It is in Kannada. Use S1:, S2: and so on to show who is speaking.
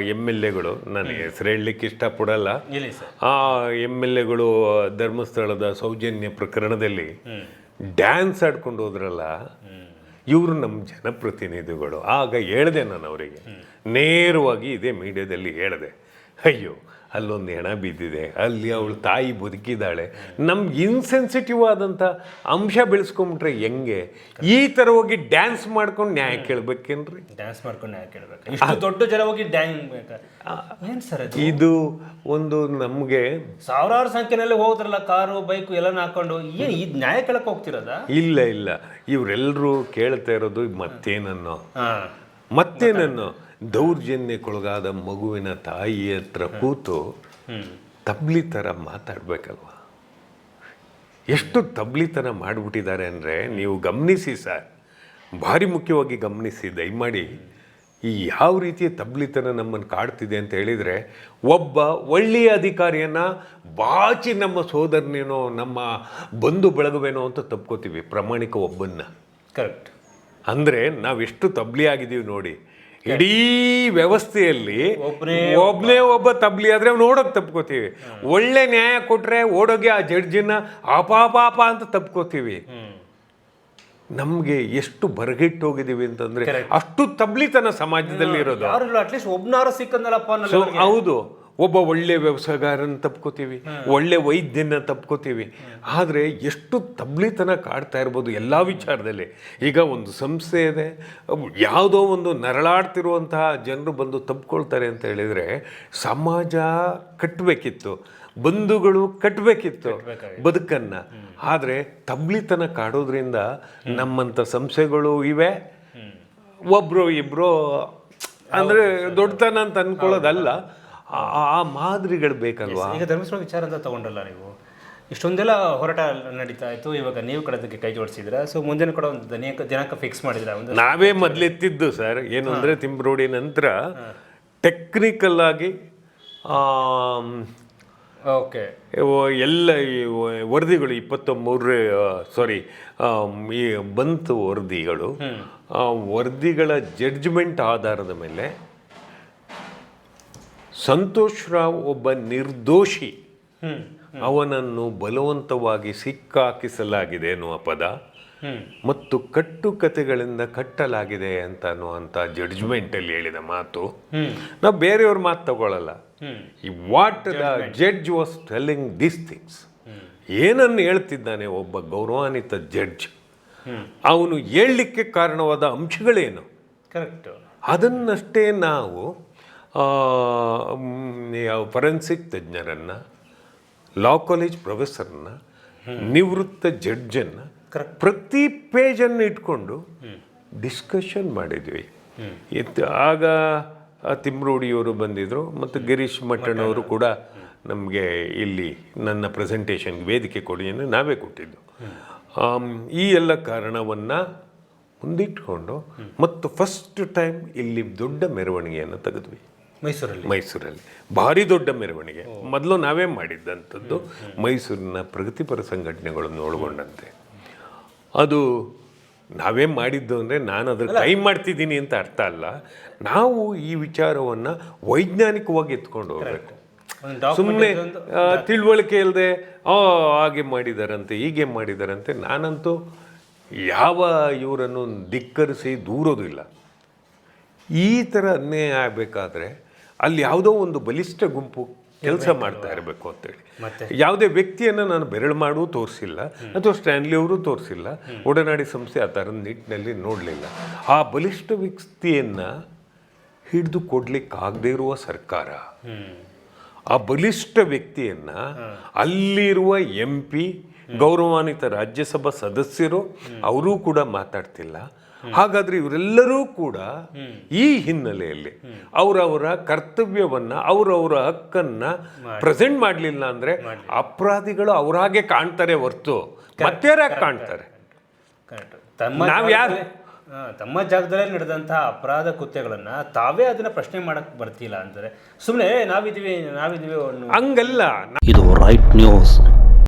S1: ಎಂ ಎಲ್ ಎಗಳು ನನಗೆ ಹೆಸರು ಹೇಳಲಿಕ್ಕೆ ಇಷ್ಟಪಡಲ್ಲ. ಆ ಎಂ ಎಲ್ ಎಗಳು ಧರ್ಮಸ್ಥಳದ ಸೌಜನ್ಯ ಪ್ರಕರಣದಲ್ಲಿ ಡ್ಯಾನ್ಸ್ ಆಡ್ಕೊಂಡು ಹೋದ್ರಲ್ಲ ಇವರು ನಮ್ಮ ಜನಪ್ರತಿನಿಧಿಗಳು. ಆಗ ಹೇಳಿದೆ ನಾನು ಅವರಿಗೆ. ನೇರವಾಗಿ ಇದೇ ಮೀಡಿಯಾದಲ್ಲಿ ಹೇಳಿದೆ. ಅಯ್ಯೋ ಅಲ್ಲೊಂದು ಹೆಣ ಬಿದ್ದಿದೆ. ಅಲ್ಲಿ ಅವಳು ತಾಯಿ ಬದುಕಿದ್ದಾಳೆ. ನಮ್ಗೆ ಇನ್ಸೆನ್ಸಿಟಿವ್ ಆದಂಥ ಅಂಶ ಬೆಳೆಸ್ಕೊಂಬಿಟ್ರೆ ಹೆಂಗೆ? ಈ ಥರ ಹೋಗಿ ಡ್ಯಾನ್ಸ್ ಮಾಡ್ಕೊಂಡು ನ್ಯಾಯ ಕೇಳ್ಬೇಕೇನ್ರಿ?
S2: ಡ್ಯಾನ್ಸ್ ಮಾಡ್ಕೊಂಡು ನ್ಯಾಯ ಕೇಳ್ಬೇಕು. ದೊಡ್ಡ ಜನ ಹೋಗಿ ಏನ್ ಸರ್
S1: ಇದು ಒಂದು ನಮಗೆ
S2: ಸಾವಿರಾರು ಸಂಖ್ಯೆನಲ್ಲಿ ಹೋದ್ರಲ್ಲ ಕಾರು ಬೈಕು ಎಲ್ಲ ಹಾಕೊಂಡು. ಏನು ಈ ನ್ಯಾಯ ಕೇಳಕ್ಕೆ ಹೋಗ್ತಿರೋದ?
S1: ಇಲ್ಲ ಇಲ್ಲ. ಇವರೆಲ್ಲರೂ ಕೇಳ್ತಾ ಇರೋದು ಮತ್ತೇನನ್ನು. ಮತ್ತೇನನ್ನೋ? ದೌರ್ಜನ್ಯಕ್ಕೊಳಗಾದ ಮಗುವಿನ ತಾಯಿ ಹತ್ರ ಕೂತು ತಬ್ಲಿ ಥರ ಮಾತಾಡಬೇಕಲ್ವ? ಎಷ್ಟು ತಬ್ಲಿತನ ಮಾಡಿಬಿಟ್ಟಿದ್ದಾರೆ ಅಂದರೆ ನೀವು ಗಮನಿಸಿ ಸರ್ ಭಾರಿ ಮುಖ್ಯವಾಗಿ ಗಮನಿಸಿ ದಯಮಾಡಿ ಈ ಯಾವ ರೀತಿಯ ತಬ್ಲಿತನ ನಮ್ಮನ್ನು ಕಾಡ್ತಿದೆ ಅಂತ ಹೇಳಿದರೆ ಒಬ್ಬ ಒಳ್ಳೆಯ ಅಧಿಕಾರಿಯನ್ನು ಬಾಚಿ ನಮ್ಮ ಸೋದರನೇನೋ ನಮ್ಮ ಬಂಧು ಬಳಗವೇನೋ ಅಂತ ತಪ್ಕೋತೀವಿ ಪ್ರಾಮಾಣಿಕ ಒಬ್ಬನ್ನ.
S2: ಕರೆಕ್ಟ್
S1: ಅಂದರೆ ನಾವೆಷ್ಟು ತಬ್ಲಿ ಆಗಿದ್ದೀವಿ ನೋಡಿ ಇಡೀ ವ್ಯವಸ್ಥೆಯಲ್ಲಿ
S2: ಒಬ್ನೇ
S1: ಒಬ್ಬನೇ ಒಬ್ಬ ತಬ್ಲಿ ಆದ್ರೆ ನೋಡೋಕೆ ತಪ್ಕೋತೀವಿ. ಒಳ್ಳೆ ನ್ಯಾಯ ಕೊಟ್ರೆ ಓಡೋಗಿ ಆ ಜಡ್ಜಿನ ಅಪಾಪಾಪ ಅಂತ ತಪ್ಕೋತೀವಿ. ನಮ್ಗೆ ಎಷ್ಟು ಬರಗಿಟ್ಟು ಹೋಗಿದೀವಿ ಅಂತಂದ್ರೆ ಅಷ್ಟು ತಬ್ಲಿತನ ಸಮಾಜದಲ್ಲಿ ಇರೋದು.
S2: ಅಟ್ಲೀಸ್ಟ್ ಸಿಕ್ಕಂದಲ್ಲಪ್ಪ
S1: ಹೌದು. ಒಬ್ಬ ಒಳ್ಳೆ ವ್ಯವಸಾಯಗಾರನ ತಪ್ಕೋತೀವಿ ಒಳ್ಳೆ ವೈದ್ಯನ ತಪ್ಕೋತೀವಿ. ಆದರೆ ಎಷ್ಟು ತಬ್ಲಿತನ ಕಾಡ್ತಾ ಇರ್ಬೋದು ಎಲ್ಲ ವಿಚಾರದಲ್ಲಿ. ಈಗ ಒಂದು ಸಂಸ್ಥೆ ಇದೆ ಯಾವುದೋ ಒಂದು ನರಳಾಡ್ತಿರುವಂತಹ ಜನರು ಬಂದು ತಪ್ಕೊಳ್ತಾರೆ ಅಂತ ಹೇಳಿದರೆ ಸಮಾಜ ಕಟ್ಟಬೇಕಿತ್ತು ಬಂಧುಗಳು ಕಟ್ಟಬೇಕಿತ್ತು ಬದುಕನ್ನು. ಆದರೆ ತಬ್ಲಿತನ ಕಾಡೋದ್ರಿಂದ ನಮ್ಮಂಥ ಸಂಸ್ಥೆಗಳು ಇವೆ. ಒಬ್ಬರು ಇಬ್ಬರು ಅಂದರೆ ದೊಡ್ಡತನ ಅಂತ ಅನ್ಕೊಳ್ಳೋದಲ್ಲ. ಆ- ಆ ಮಾದರಿಗಳು ಬೇಕಲ್ವಾ?
S2: ಈಗ ಧರ್ಮಸ್ಥಳ ವಿಚಾರ ಅಂತ ತಗೊಂಡಲ್ಲ ನೀವು. ಇಷ್ಟೊಂದೆಲ್ಲ ಹೋರಾಟ ನಡೀತಾ ಇತ್ತು. ಇವಾಗ ನೀವು ಕೂಡ ಅದಕ್ಕೆ ಕೈ ಜೋಡಿಸಿದ್ರ ಸೊ ಮುಂದಿನ ಕೂಡ ಒಂದು ದಿನಾಂಕ ದಿನಾಂಕ ಫಿಕ್ಸ್ ಮಾಡಿದ್ರ ಒಂದು
S1: ನಾವೇ ಮೊದಲೆತ್ತಿದ್ದು ಸರ್ ಏನು ಅಂದರೆ ತಿಂಬ್ರೋಡಿ ನಂತರ ಟೆಕ್ನಿಕಲ್ ಆಗಿ
S2: ಓಕೆ
S1: ಎಲ್ಲ ಈ ವರದಿಗಳು ಇಪ್ಪತ್ತ ಮೂರನೇ ಸಾರಿ ಈ ಬಂತು ವರದಿಗಳು ಆ ವರದಿಗಳ ಜಡ್ಜ್ಮೆಂಟ್ ಆಧಾರದ ಮೇಲೆ ಸಂತೋಷ್ ರಾವ್ ಒಬ್ಬ ನಿರ್ದೋಷಿ. ಅವನನ್ನು ಬಲವಂತವಾಗಿ ಸಿಕ್ಕಾಕಿಸಲಾಗಿದೆ ಎನ್ನುವ ಪದ. ಮತ್ತು ಕಟ್ಟು ಕಥೆಗಳಿಂದ ಕಟ್ಟಲಾಗಿದೆ ಅಂತ ಅನ್ನುವಂಥ ಜಡ್ಜ್ಮೆಂಟಲ್ಲಿ ಹೇಳಿದ ಮಾತು. ನಾವು ಬೇರೆಯವ್ರ ಮಾತು ತಗೊಳ್ಳಲ್ಲ ಈ what the judge was telling this things ಏನನ್ನು ಹೇಳ್ತಿದ್ದಾನೆ ಒಬ್ಬ ಗೌರವಾನ್ವಿತ ಜಡ್ಜ್ ಅವನು ಹೇಳಲಿಕ್ಕೆ ಕಾರಣವಾದ ಅಂಶಗಳೇನು?
S2: ಕರೆಕ್ಟ್
S1: ಅದನ್ನಷ್ಟೇ ನಾವು ಫರೆನ್ಸಿಕ್ ತಜ್ಞರನ್ನು ಲಾ ಕಾಲೇಜ್ ಪ್ರೊಫೆಸರನ್ನ ನಿವೃತ್ತ ಜಡ್ಜನ್ನು. ಪ್ರತಿ ಪೇಜನ್ನು ಇಟ್ಕೊಂಡು ಡಿಸ್ಕಷನ್ ಮಾಡಿದ್ವಿ. ಇತ್ತು ಆಗ ತಿಮ್ರೋಡಿಯವರು ಬಂದಿದ್ದರು ಮತ್ತು ಗಿರೀಶ್ ಮಟ್ಟಣ್ಣವರು ಕೂಡ ನಮಗೆ ಇಲ್ಲಿ ನನ್ನ ಪ್ರೆಸೆಂಟೇಷನ್ಗೆ ವೇದಿಕೆ ಕೊಡಿ ಎಂದು ನಾವೇ ಕೊಟ್ಟಿದ್ದು. ಈ ಎಲ್ಲ ಕಾರಣವನ್ನು ಮುಂದಿಟ್ಕೊಂಡು ಮತ್ತು ಫಸ್ಟ್ ಟೈಮ್ ಇಲ್ಲಿ ದೊಡ್ಡ ಮೆರವಣಿಗೆಯನ್ನು ತೆಗೆದ್ವಿ.
S2: ಮೈಸೂರಲ್ಲಿ.
S1: ಮೈಸೂರಲ್ಲಿ. ಭಾರಿ ದೊಡ್ಡ ಮೆರವಣಿಗೆ. ಮೊದಲು ನಾವೇ ಮಾಡಿದ್ದಂಥದ್ದು ಮೈಸೂರಿನ ಪ್ರಗತಿಪರ ಸಂಘಟನೆಗಳನ್ನು ಒಳಗೊಂಡಂತೆ. ಅದು ನಾವೇ ಮಾಡಿದ್ದು ಅಂದರೆ ನಾನು ಅದ್ರ ಕೈ ಮಾಡ್ತಿದ್ದೀನಿ ಅಂತ ಅರ್ಥ ಅಲ್ಲ. ನಾವು ಈ ವಿಚಾರವನ್ನು ವೈಜ್ಞಾನಿಕವಾಗಿ ಎತ್ಕೊಂಡು ಹೋಗಬೇಕು. ಸುಮ್ಮನೆ ತಿಳುವಳಿಕೆ ಇಲ್ಲದೆ ಓ ಹಾಗೆ ಮಾಡಿದಾರಂತೆ ಹೀಗೆ ಮಾಡಿದಾರಂತೆ ನಾನಂತೂ ಯಾವ ಇವರನ್ನು ಧಿಕ್ಕರಿಸಿ ದೂರೋದಿಲ್ಲ. ಈ ಥರ ಅನ್ಯಾಯ ಆಗಬೇಕಾದ್ರೆ ಅಲ್ಲಿ ಯಾವುದೋ ಒಂದು ಬಲಿಷ್ಠ ಗುಂಪು ಕೆಲಸ ಮಾಡ್ತಾ ಇರಬೇಕು ಅಂತೇಳಿ. ಯಾವುದೇ ವ್ಯಕ್ತಿಯನ್ನು ನಾನು ಬೆರಳು ಮಾಡೂ ತೋರಿಸಿಲ್ಲ ಅಥವಾ ಸ್ಟ್ಯಾನ್ಲಿ ಅವರು ತೋರಿಸಿಲ್ಲ ಒಡನಾಡಿ ಸಂಸ್ಥೆ ಆ ಥರದ ನಿಟ್ಟಿನಲ್ಲಿ ನೋಡಲಿಲ್ಲ. ಆ ಬಲಿಷ್ಠ ವ್ಯಕ್ತಿಯನ್ನು ಹಿಡಿದು ಕೊಡಲಿಕ್ಕಾಗದೇ ಇರುವ ಸರ್ಕಾರ. ಆ ಬಲಿಷ್ಠ ವ್ಯಕ್ತಿಯನ್ನ ಅಲ್ಲಿರುವ ಎಂ ಪಿ ಗೌರವಾನ್ವಿತ ರಾಜ್ಯಸಭಾ ಸದಸ್ಯರು ಅವರೂ ಕೂಡ ಮಾತಾಡ್ತಿಲ್ಲ. ಹಾಗಾದ್ರೆ ಇವರೆಲ್ಲರೂ ಕೂಡ ಈ ಹಿನ್ನೆಲೆಯಲ್ಲಿ ಅವರವರ ಕರ್ತವ್ಯವನ್ನ ಅವರವರ ಹಕ್ಕನ್ನ ಪ್ರೆಸೆಂಟ್ ಮಾಡಲಿಲ್ಲ ಅಂದ್ರೆ ಅಪರಾಧಿಗಳು ಅವರಾಗೆ ಕಾಣ್ತಾರೆ ಹೊರ್ತು. ಮತ್ತೆ ಕಾಣ್ತಾರೆ. ನಾವು ಯಾರು?
S2: ತಮ್ಮ ಜಾಗದಲ್ಲೇ ನಡೆದಂತಹ ಅಪರಾಧ ಕೃತ್ಯಗಳನ್ನು ತಾವೇ ಅದನ್ನ ಪ್ರಶ್ನೆ ಮಾಡಕ್ಕೆ ಬರ್ತಿಲ್ಲ ಅಂತಾರೆ ಸುಮ್ಮನೆ ನಾವಿದ್ದೀವಿ ನಾವಿದೀವಿ ಅನ್ನೋ
S1: ಹಂಗಲ್ಲ.
S3: ಇದು ರೈಟ್ ನ್ಯೂಸ್